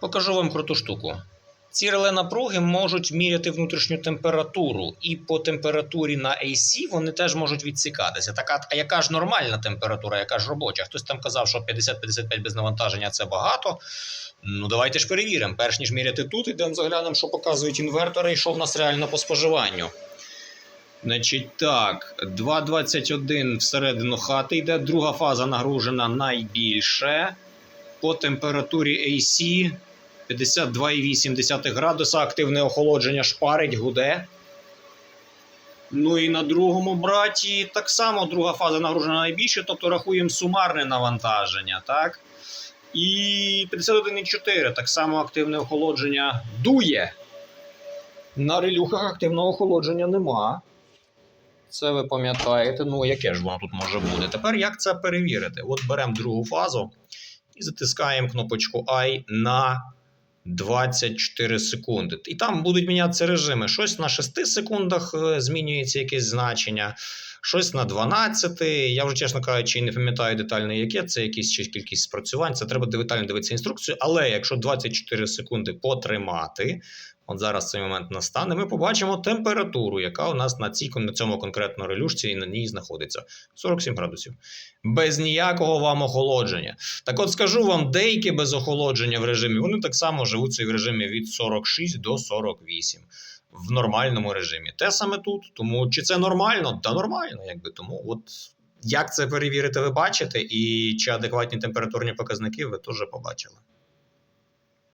Покажу вам круту штуку. Ці реле напруги можуть міряти внутрішню температуру, і по температурі на AC вони теж можуть відсікатися. Так, а яка ж нормальна температура, яка ж робоча? Хтось там казав, що 50-55 без навантаження це багато. Ну, давайте ж перевіримо. Перш ніж міряти тут, ідемо заглянемо, що показують інвертори і що в нас реально по споживанню. Значить, так, 2,21 всередину хати йде, друга фаза нагружена найбільше. По температурі AC 52,8 градуса, активне охолодження шпарить, гуде. Ну і на другому браті так само друга фаза нагружена найбільше, тобто рахуємо сумарне навантаження, так? І 51,4 так само активне охолодження дує. На релюхах активного охолодження нема. Це ви пам'ятаєте, ну яке ж воно тут може бути. Тепер як це перевірити? От беремо другу фазу і затискаємо кнопочку I на 24 секунди. І там будуть мінятися режими. Щось на 6 секундах е, змінюється якесь значення, щось на 12. Я вже, чесно кажучи, не пам'ятаю детально, яке це якісь чи кількість спрацювань. Це треба детально дивитися інструкцію. Але якщо 24 секунди потримати, от зараз цей момент настане, ми побачимо температуру, яка у нас на, цій, на цьому конкретно релюшці і на ній знаходиться. 47 градусів. Без ніякого вам охолодження. Так от скажу вам, деякі без охолодження в режимі, вони так само живуть в режимі від 46 до 48 в нормальному режимі. Те саме тут. Тому чи це нормально? Та нормально, якби тому. От як це перевірити, ви бачите, і чи адекватні температурні показники ви теж побачили.